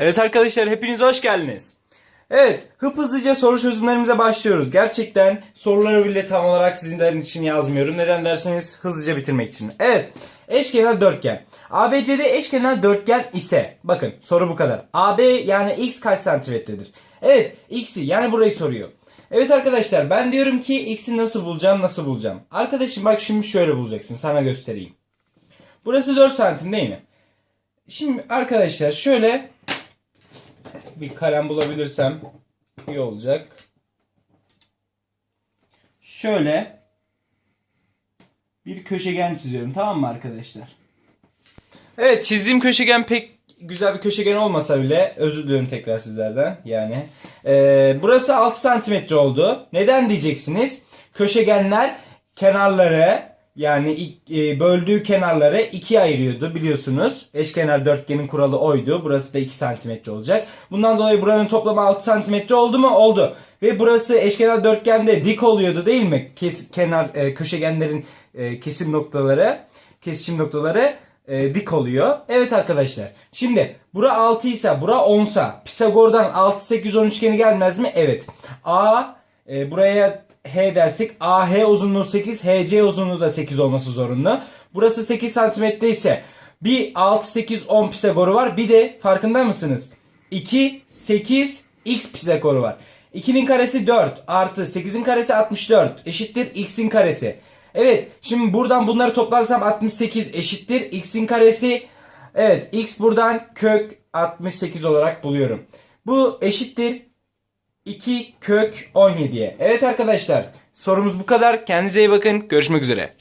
Evet arkadaşlar hepiniz hoş geldiniz. Evet hıp hızlıca soru çözümlerimize başlıyoruz. Gerçekten soruları bile tam olarak sizlerin için yazmıyorum. Neden derseniz hızlıca bitirmek için. Evet eşkenar dörtgen. ABCD eşkenar dörtgen ise bakın soru bu kadar. AB yani x kaç santimetredir? Evet x'i yani burayı soruyor. Evet arkadaşlar ben diyorum ki x'i nasıl bulacağım nasıl bulacağım. Arkadaşım bak şimdi şöyle bulacaksın sana göstereyim. Burası 4 santim değil mi? Şimdi arkadaşlar şöyle bir kalem bulabilirsem iyi olacak. Şöyle bir köşegen çiziyorum tamam mı arkadaşlar? Evet çizdiğim köşegen pek güzel bir köşegen olmasa bile özür diliyorum tekrar sizlerden yani. Ee, burası 6 santimetre oldu. Neden diyeceksiniz? Köşegenler kenarları yani e, böldüğü kenarları ikiye ayırıyordu biliyorsunuz. Eşkenar dörtgenin kuralı oydu. Burası da 2 santimetre olacak. Bundan dolayı buranın toplamı 6 santimetre oldu mu? Oldu. Ve burası eşkenar dörtgende dik oluyordu değil mi? Kes, kenar e, köşegenlerin e, kesim noktaları, kesişim noktaları e, dik oluyor. Evet arkadaşlar. Şimdi bura 6 ise bura 10 sa Pisagor'dan 6 8 10 üçgeni gelmez mi? Evet. A e, buraya H dersek AH uzunluğu 8, HC uzunluğu da 8 olması zorunlu. Burası 8 santimetre ise bir 6 8 10 Pisagor'u var. Bir de farkında mısınız? 2 8 X Pisagor'u var. 2'nin karesi 4 artı 8'in karesi 64 eşittir X'in karesi. Evet şimdi buradan bunları toplarsam 68 eşittir X'in karesi. Evet X buradan kök 68 olarak buluyorum. Bu eşittir 2 kök 17'ye. Evet arkadaşlar sorumuz bu kadar. Kendinize iyi bakın. Görüşmek üzere.